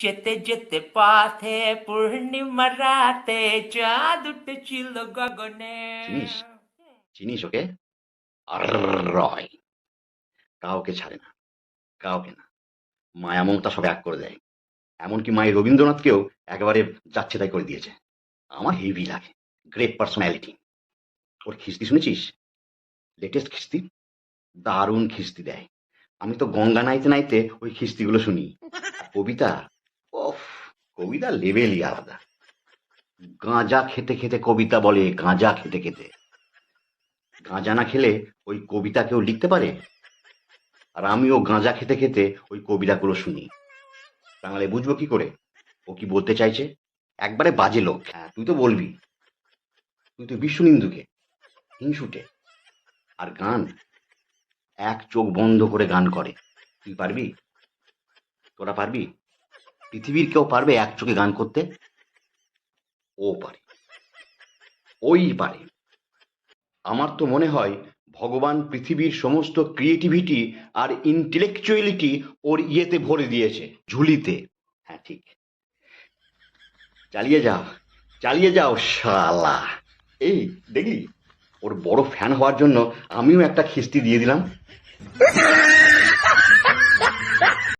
যেতে যেতে পথে পূর্ণিমা রাতে চাঁদ উঠেছিল গগনে। চিনিস? চিনিস ওকে? কাউকে ছাড়ে না, কাউকে না। মায়া মমতা সব এক করে দেয়। এমনকি মায়ের রবীন্দ্রনাথকেও একেবারে যাচ্ছে তাই করে দিয়েছে। আমার হেভি লাগে, গ্রেট পার্সোনালিটি। ওর খিস্তি শুনেছিস? লেটেস্ট খিস্তি? দারুণ খিস্তি দেয়। আমি তো গঙ্গা নাইতে নাইতে ওই খিস্তিগুলো শুনি। কবিতা? কবিতা লেভেলই আলাদা। গাঁজা খেতে খেতে কবিতা বলে, গাঁজা খেতে খেতে। গাঁজা না খেলে ওই কবিতা কেউ লিখতে পারে? আর আমিও গাঁজা খেতে খেতে ওই কবিতাগুলো শুনি। তাহলে বুঝব কি করে? ও কি বলতে চাইছে? একবারে বাজে লোক। হ্যাঁ তুই তো বলবি। তুই তো বিশ্ব নিন্দুকে হিংসুটে আর গান, এক চোখ বন্ধ করে গান করে। তুই পারবি? তোরা পারবি? পৃথিবীর কেউ পারবে এক চোখে গান করতে? ও পারে। ওই পারে। আমার তো মনে হয় ভগবান পৃথিবীর সমস্ত ক্রিয়েটিভিটি আর ইন্টেলেকচুয়ালিটি ওর ইয়েতে ভরে দিয়েছে, ঝুলিতে। হ্যাঁ ঠিক। চালিয়ে যাও চালিয়ে যাও, শালা। এই দেখলি ওর বড় ফ্যান হওয়ার জন্য আমিও একটা খিস্তি দিয়ে দিলাম।